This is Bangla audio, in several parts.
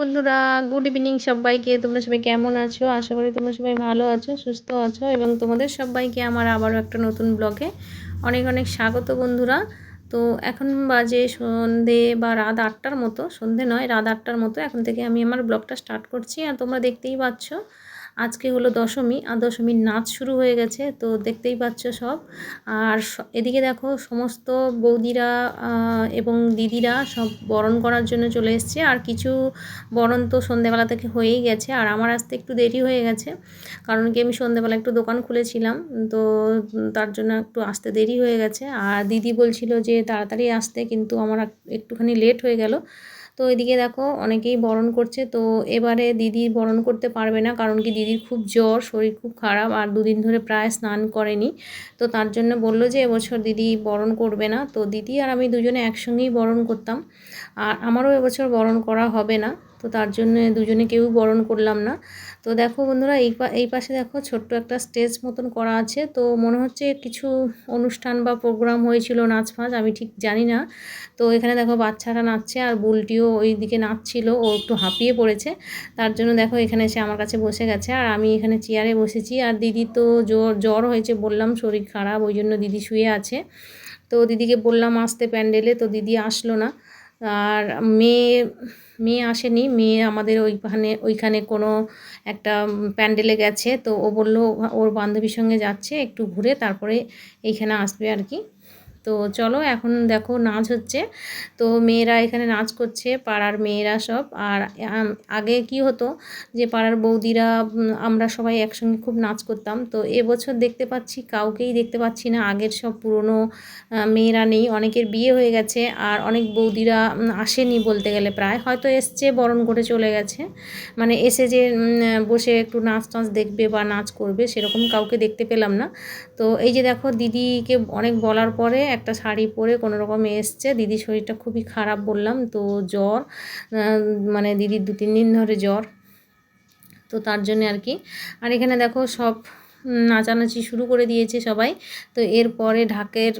বন্ধুরা, গুড ইভিনিং সবাইকে। তোমরা সবাই কেমন আছো? আশা করি তোমরা সবাই ভালো আছো, সুস্থ আছো এবং তোমাদের সবাইকে আমার আবারও একটা নতুন ব্লগে অনেক অনেক স্বাগত বন্ধুরা। তো এখন বাজে সন্ধে বা রাত আটটার মতো, সন্ধে নয়, রাত আটটার মতো। এখন থেকে আমি আমার ব্লগটা স্টার্ট করছি আর তোমরা দেখতেই পাচ্ছ আজকে হলো দশমী আর দশমীর নাচ শুরু হয়ে গেছে, তো দেখতেই পাচ্ছ সব। আর এদিকে দেখো সমস্ত বৌদিরা এবং দিদিরা সব বরণ করার জন্য চলে এসছে। আর কিছু বরণ তো সন্ধেবেলা থেকে হয়েই গেছে। আর আমার আসতে একটু দেরি হয়ে গেছে, কারণ কি আমি সন্ধেবেলা একটু দোকান খুলেছিলাম, তো তার জন্য একটু আসতে দেরি হয়ে গেছে। আর দিদি বলছিল যে তাড়াতাড়ি আসতে, কিন্তু আমার একটুখানি লেট হয়ে গেল। তো এদিকে দেখো অনেকেই বরণ করছে। তো এবারে দিদি বরণ করতে পারবে না কারণ কি দিদির খুব জ্বর, শরীর খুব খারাপ আর দুদিন ধরে প্রায় স্নান করেনি। তো তার জন্য বলল যে এবছর দিদি বরণ করবে না। তো দিদি আর আমি দুজনে একসঙ্গেই বরণ করতাম। আর আমারও এবছর বরণ করা হবে না। তো তার জন্য দুজনে কেউ বরণ করলাম না। তো দেখো বন্ধুরা, এই পা, এই পাশে দেখো ছোট্ট একটা স্টেজ মতন করা আছে। তো মনে হচ্ছে কিছু অনুষ্ঠান বা প্রোগ্রাম হয়েছিল নাচ ফাঁচ, আমি ঠিক জানি না। তো এখানে দেখো বাচ্চারা নাচছে আর বুলটিও ওই দিকে নাচছিল, ও একটু হাঁপিয়ে পড়েছে। তার জন্য দেখো এখানে এসে আমার কাছে বসে গেছে আর আমি এখানে চেয়ারে বসেছি। আর দিদি তো জ্বর জ্বর হয়েছে বললাম, শরীর খারাপ, ওই জন্য দিদি শুয়ে আছে। তো দিদিকে বললাম আসতে প্যান্ডেলে, তো দিদি আসলো না। আর মেয়ে মেয়ে আসেনি, মেয়ে আমাদের ওইখানে ওইখানে কোনো একটা প্যান্ডেলে গেছে, তো ও বলল ওর বান্ধবীর সঙ্গে যাচ্ছে একটু ঘুরে, তারপরে এইখানে আসবে আর কি। তো চলো এখন দেখো নাচ হচ্ছে। তো মেয়েরা এখানে নাচ করছে, পাড়ার মেয়েরা সব। আর আগে কি হতো যে পাড়ার বৌদিরা আমরা সবাই একসঙ্গে খুব নাচ করতাম। তো এবছর দেখতে পাচ্ছি, কাউকেই দেখতে পাচ্ছি না। আগের সব পুরনো মেয়েরা নেই। অনেকের বিয়ে হয়ে গেছে। আর অনেক বৌদিরা আসেনি বলতে গেলে প্রায়। হয়তো এসছে, বরণ করে চলে গেছে। মানে এসে যে বসে একটু নাচ টাচ দেখবে বা নাচ করবে, সেরকম কাউকে দেখতে পেলাম না। তো এই যে দেখো, দিদিকে অনেক বলার পরে একটা শাড়ি পরে কোনো রকমে এসছে। দিদির শরীরটা খুবই খারাপ বললাম, তো জ্বর মানে দিদির দু তিন দিন ধরে জ্বর। তো তার জন্য আর কি। আর এখানে দেখো সব নাচানাচি শুরু করে দিয়েছে সবাই। তো এরপরে ঢাকের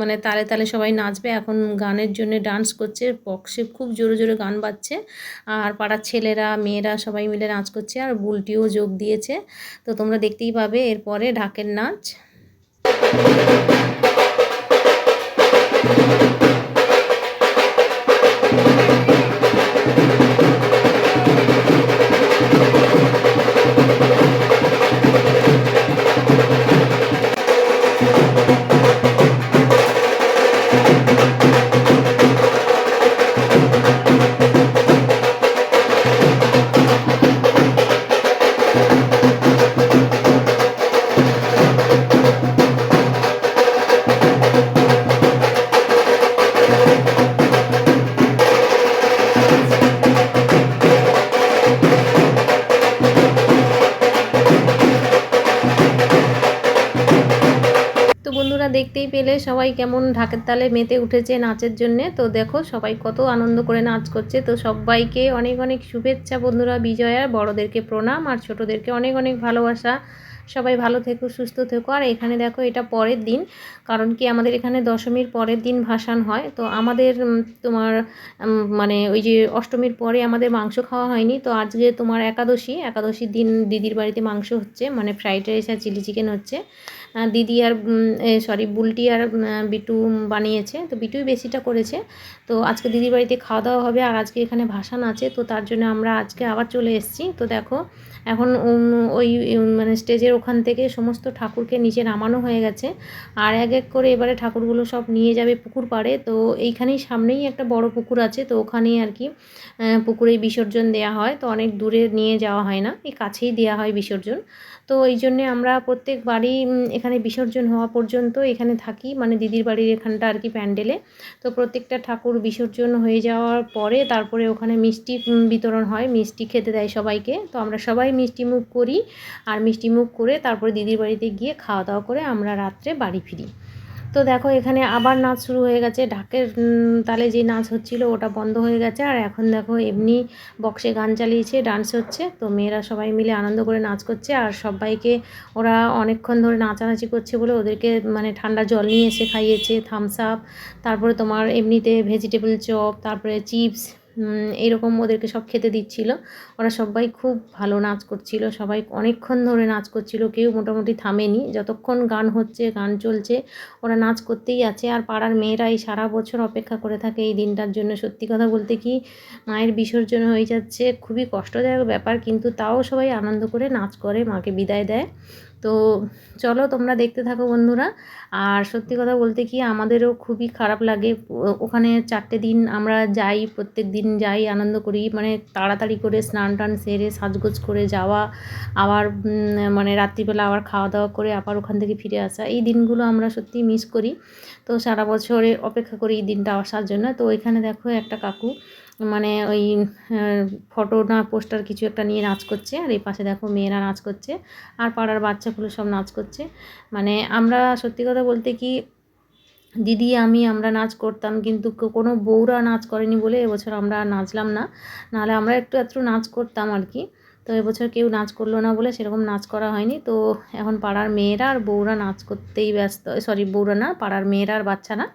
মানে তালে তালে সবাই নাচবে। এখন গানের জন্য ডান্স করছে। বক্সে খুব জোরে জোরে গান বাজছে। আর পাড়ার ছেলেরা, মেয়েরা সবাই মিলে নাচ করছে। আর বুলটিও যোগ দিয়েছে। তো তোমরা দেখতেই পাবে এরপরে ঢাকের নাচ। সবাই কেমন ঢাকের তালে মেতে উঠেছে নাচের জন্যে। তো দেখো সবাই কত আনন্দ করে নাচ করছে। তো সবাইকে অনেক অনেক শুভেচ্ছা বন্ধুরা বিজয়ার বড়দেরকে প্রণাম আর ছোটোদেরকে অনেক অনেক ভালোবাসা। সবাই ভালো থেকো, সুস্থ থেকো। আর এখানে দেখো এটা পরের দিন, কারণ কি আমাদের এখানে দশমীর পরের দিন ভাসান হয়। তো আমাদের তোমার মানে ওই যে অষ্টমীর পরে আমাদের মাংস খাওয়া হয়নি। তো আজকে তোমার একাদশী, একাদশীর দিন দিদির বাড়িতে মাংস হচ্ছে মানে ফ্রাইড রাইস আর চিলি চিকেন হচ্ছে। দিদি আর সরি বুলটি আর বিটু বানিয়েছে। তো বিটুই বেশিটা করেছে। তো আজকে দিদির বাড়িতে খাওয়া দাওয়া হবে। আর আজকে এখানে ভাসান আছে। তো তার জন্য আমরা আজকে আবার চলে এসেছি। তো দেখো এখন ওই মানে স্টেজের ওখান থেকে সমস্ত ঠাকুরকে নিচে নামানো হয়ে গেছে। আর এক এক করে এবারে ঠাকুরগুলো সব নিয়ে যাবে পুকুর পাড়ে। তো এইখানেই সামনেই একটা বড় পুকুর আছে। তো ওখানেই আর কি পুকুরেই বিসর্জন দেওয়া হয়। তো অনেক দূরে নিয়ে যাওয়া হয় না। এই কাছেই দেওয়া হয় বিসর্জন। তো এই জন্যে আমরা প্রত্যেক বাড়ি এখানে বিসর্জন হওয়া পর্যন্ত এখানে থাকি। মানে দিদির বাড়ির এখানটা আর কি প্যান্ডেলে। তো প্রত্যেকটা ঠাকুর বিসর্জন হয়ে যাওয়ার পরে তারপরে ওখানে মিষ্টি বিতরণ হয়। মিষ্টি খেতে দেয় সবাইকে। তো আমরা সবাই মিষ্টি মুখ করি আর মিষ্টি মুখ করে তারপরে দিদির বাড়িতে গিয়ে খাওয়া দাওয়া করে আমরা রাত্রে বাড়ি ফিরি। তো দেখো এখানে আবার নাচ শুরু হয়ে গেছে। ঢাকের তালে যে নাচ হচ্ছিল ওটা বন্ধ হয়ে গেছে। আর এখন দেখো এমনি বক্সে গান চালিয়েছে, ডান্স হচ্ছে। তো মেয়েরা সবাই মিলে আনন্দ করে নাচ করছে। আর সবাইকে ওরা অনেকক্ষণ ধরে নাচানাচি করছে বলে ওদেরকে মানে ঠান্ডা জল নিয়ে এসে খাইয়েছে থামস আপ তারপরে তোমার এমনিতে ভেজিটেবল চপ তারপরে চিপস উম, এইরকম ওদেরকে সব খেতে দিচ্ছিল। ওরা সবাই খুব ভালো নাচ করছিল। সবাই অনেকক্ষণ ধরে নাচ করছিল। কেউ মোটামুটি থামেনি। যতক্ষণ গান হচ্ছে গান চলছে ওরা নাচ করতেই আছে। আর পাড়ার মেয়েরা এই সারা বছর অপেক্ষা করে থাকে এই দিনটার জন্য। সত্যি কথা বলতে কি মায়ের বিসর্জন হয়ে যাচ্ছে। খুবই কষ্টদায়ক ব্যাপার কিন্তু তাও সবাই আনন্দ করে নাচ করে মাকে বিদায় দেয়। তো চলো তোমরা দেখতে থাকো বন্ধুরা। আর সত্যি কথা বলতে কি, আমাদেরও খুবই খারাপ লাগে। ওখানে চারটে দিন আমরা যাই, প্রত্যেক দিন যাই, আনন্দ করি। মানে তাড়াতাড়ি করে স্নান টান সেরে সাজগোজ করে যাওয়া, আবার মানে রাত্রিবেলা আবার খাওয়া দাওয়া করে আবার ওখান থেকে ফিরে আসা। এই দিনগুলো আমরা সত্যি মিস করি। তো সারা বছরে অপেক্ষা করি এই দিনটা আসার জন্য। তো ওইখানে দেখো একটা কাকু মানে ওই ফটো না পোস্টার কিছু একটা নিয়ে নাচ করছে। আর এই পাশে দেখো মেয়েরা নাচ করছে। আর পাড়ার বাচ্চাগুলো সব নাচ করছে। মানে আমরা সত্যি কথা বলতে কি, দিদি, আমি আমরা নাচ করতাম, কিন্তু কোনো বউরা নাচ করেনি বলে এবছর আমরা নাচলাম না। নাহলে আমরা একটু একটু নাচ করতাম আর কি। তো এবছর কেউ নাচ করল না বলে সেরকম নাচ করা হয়নি। তো এখন পাড়ার মেয়েরা আর বউরা নাচ করতেই ব্যস্ত সরি বউরা না, পাড়ার মেয়েরা আর বাচ্চারা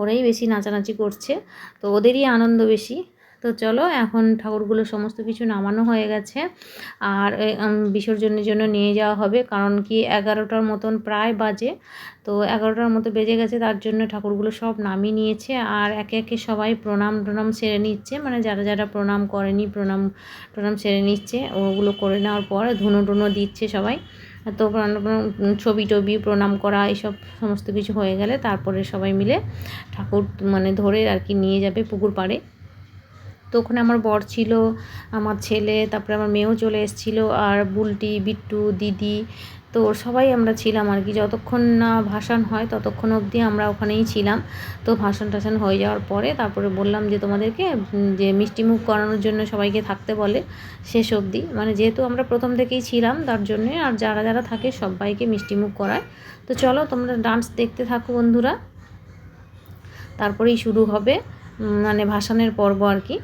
ওরাই বেশি নাচানাচি করছে। তো ওদেরই আনন্দ বেশি। তো চলো এখন ঠাকুরগুলো সমস্ত কিছু নামানো হয়ে গেছে। আর বিসর্জনের জন্য নিয়ে যাওয়া হবে। কারণ কি এগারোটার মতন প্রায় বাজে। তো এগারোটার মতো বেজে গেছে, তার জন্য ঠাকুরগুলো সব নামিয়ে নিয়েছে। আর একে একে সবাই প্রণাম টনাম সেরে নিচ্ছে। মানে যারা যারা প্রণাম করেনি, প্রণাম টনাম সেরে নিচ্ছে, ওগুলো করে নেওয়ার পর ধুনো টুনো দিচ্ছে সবাই। তো ছবি টবি প্রণাম করা এইসব সমস্ত কিছু হয়ে গেলে তারপরে সবাই মিলে ঠাকুর মানে ধরে আর কি নিয়ে যাবে পুকুর পাড়ে। তো ওখানে আমার বর ছিল, আমার ছেলে, তারপরে আমার মেয়েও চলে এসেছিল আর বুলটি, বিট্টু, দিদি, তো সবাই আমরা ছিলাম আর কি। যতক্ষণ না ভাসান হয় ততক্ষণ অবধি আমরা ওখানেই ছিলাম। তো ভাসান টাসান হয়ে যাওয়ার পরে তারপরে বললাম যে তোমাদেরকে যে মিষ্টি মুখ করানোর জন্য সবাইকে থাকতে বলে শেষ অবধি। মানে যেহেতু আমরা প্রথম থেকেই ছিলাম তার জন্যে আর যারা যারা থাকে সবাইকে মিষ্টি মুখ করায়। তো চলো তোমরা ডান্স দেখতে থাকো বন্ধুরা। তারপরেই শুরু হবে মানে ভাসানের পর্ব আর কি।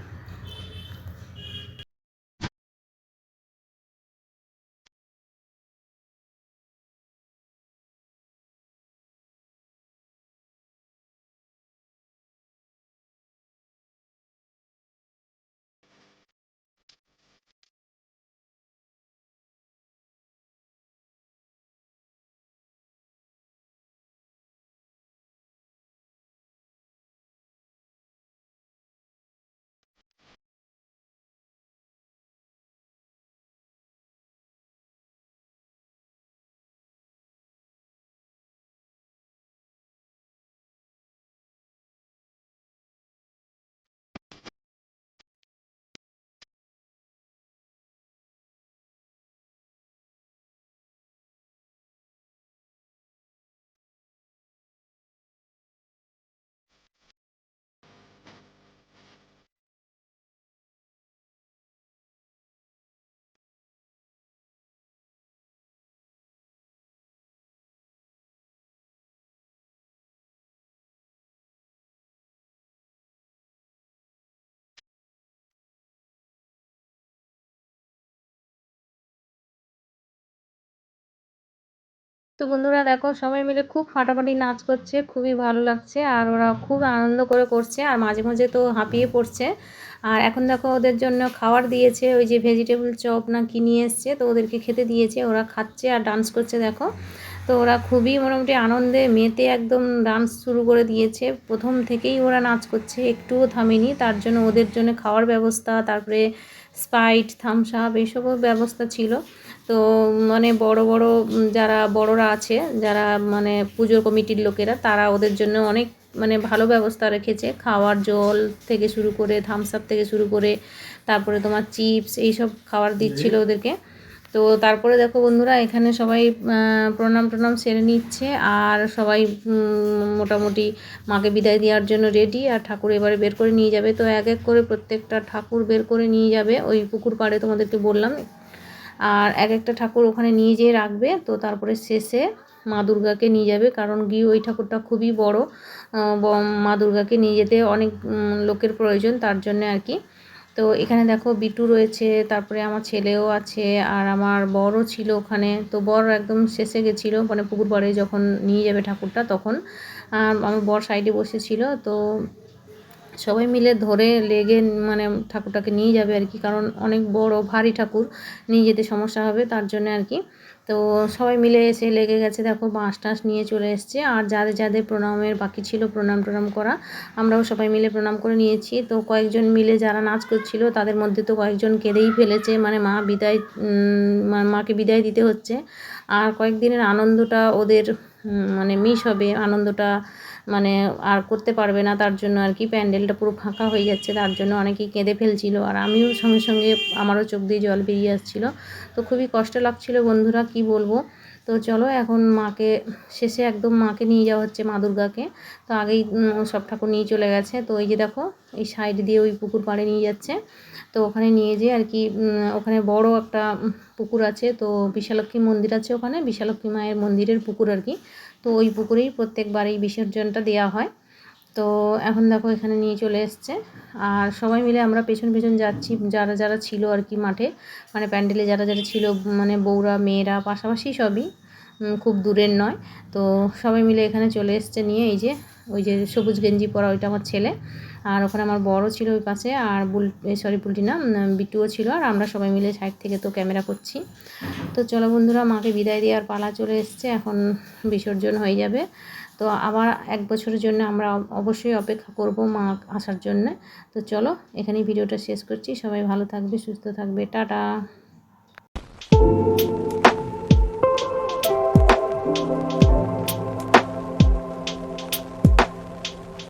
তো বন্ধুরা দেখো সবাই মিলে খুব ফাটাফাটি নাচ করছে, খুবই ভালো লাগছে আর ওরা খুব আনন্দ করে করছে আর মাঝে মাঝে তো হাঁপিয়ে পড়ছে। আর এখন দেখো ওদের জন্য খাবার দিয়েছে ওই যে ভেজিটেবল চপ না কি নিয়ে এসছে, তো ওদেরকে খেতে দিয়েছে, ওরা খাচ্ছে আর ডান্স করছে দেখো। তো ওরা খুবই মোটামুটি আনন্দে মেতে একদম ডান্স শুরু করে দিয়েছে। প্রথম থেকেই ওরা নাচ করছে, একটুও থামেনি, তার জন্য ওদের জন্য খাওয়ার ব্যবস্থা, তারপরে স্পাইট থামস আপ এইসবও ব্যবস্থা ছিল। তো মানে বড় বড় যারা বড়রা আছে যারা মানে পুজোর কমিটির লোকেরা তারা ওদের জন্য অনেক মানে ভালো ব্যবস্থা রেখেছে। খাওয়ার জল থেকে শুরু করে থামস আপ থেকে শুরু করে তারপরে তোমার চিপস এইসব খাবার দিচ্ছিল ওদেরকে। তো তারপরে দেখো বন্ধুরা এখানে সবাই প্রণাম টনাম সেরে নিচ্ছে আর সবাই মোটামুটি মাকে বিদায় দেওয়ার জন্য রেডি আর ঠাকুর এবারে বের করে নিয়ে যাবে। তো এক এক করে প্রত্যেকটা ঠাকুর বের করে নিয়ে যাবে। ওই পুকুর পাড়ে তোমাদেরকে বললাম আর এক একটা ঠাকুর ওখানে নিয়ে যেয়ে রাখবে। তো তারপরে শেষে মা দুর্গাকে নিয়ে যাবে, কারণ গিয়ে ওই ঠাকুরটা খুবই বড়। মা দুর্গাকে নিয়ে যেতে অনেক লোকের প্রয়োজন তার জন্য আর কি। তো এখানে দেখো বিটু রয়েছে, তারপরে আমার ছেলেও আছে আর আমার বরও ছিল ওখানে। তো বর একদম শেষে গেছিল মানে পুকুর পাড়ে যখন নিয়ে যাবে ঠাকুরটা তখন। আমার বর সাইডে বসেছিল, তো সবাই মিলে ধরে লেগে মানে ঠাকুরটাকে নিয়ে যাবে আর কি, কারণ অনেক বড়, ভারী ঠাকুর, নিয়ে যেতে সমস্যা হবে তার জন্য আর কি। তো সবাই মিলে এসে লেগে গেছে, দেখো বাঁশ টাঁশ নিয়ে চলে এসছে, আর যাদের যাদের প্রণামের বাকি ছিল প্রণাম টনাম করা, আমরাও সবাই মিলে প্রণাম করে নিয়েছি। তো কয়েকজন মিলে যারা নাচ করছিল, তাদের মধ্যে তো কয়েকজন কেঁদেই ফেলেছে মানে মা বিদায় মাকে বিদায় দিতে হচ্ছে। আর কয়েকদিনের আনন্দটা ওদের মানে মিস হবে, আনন্দটা মানে আর করতে পারবে না, তার জন্য আর কি প্যান্ডেলটা পুরো ফাঁকা হয়ে যাচ্ছে, তার জন্য অনেকেই কেঁদে ফেলছিল। আর আমিও সঙ্গে সঙ্গে আমারও চোখ দিয়ে জল বেরিয়ে আসছিল। তো খুবই কষ্ট লাগছিল বন্ধুরা, কি বলব? তো চলো এখন মাকে, শেষে একদম মাকে নিয়ে যাওয়া হচ্ছে মা দুর্গাকে। তো আগেই সব ঠাকুর নিয়ে চলে গেছে। তো এই যে দেখো, এই সাইড দিয়ে ওই পুকুর পাড়ে নিয়ে যাচ্ছে। তো ওখানে নিয়ে যেয়ে আর কি ওখানে বড় একটা পুকুর আছে। তো বিশালক্ষী মন্দির আছে ওখানে বিশালক্ষী মায়ের মন্দিরের পুকুর আর কি। তো ওই পুকুরেই প্রত্যেকবার এই বিসর্জনটা দেওয়া হয়। তো এখন দেখো এখানে নিয়ে চলে এসছে। আর সবাই মিলে আমরা পেছন পেছন যাচ্ছি, যারা যারা ছিল আর কি মাঠে মানে প্যান্ডেলে যারা যারা ছিল মানে বউরা, মেয়েরা, পাশাপাশি সবই খুব দূরের নয়। তো সবাই মিলে এখানে চলে এসছে নিয়ে, এই যে, ওই যে সবুজ গেঞ্জি পরা ওইটা আমার ছেলে। আর ওখানে আমার বড় ছিল ওই পাশে, আর বুল সরি বুলটি না বিটুও ছিল, আর আমরা সবাই মিলে সাইড থেকে তো ক্যামেরা করছি। তো চলো বন্ধুরা, মাকে বিদায় দেওয়ার পালা চলে এসছে, এখন বিসর্জন হয়ে যাবে। তো আবার এক বছরের জন্য আমরা অবশ্যই অপেক্ষা করব মা আসার জন্য। তো চলো, এখানেই ভিডিওটা শেষ করছি। সবাই ভালো থাকবে, সুস্থ থাকবে। টাটা!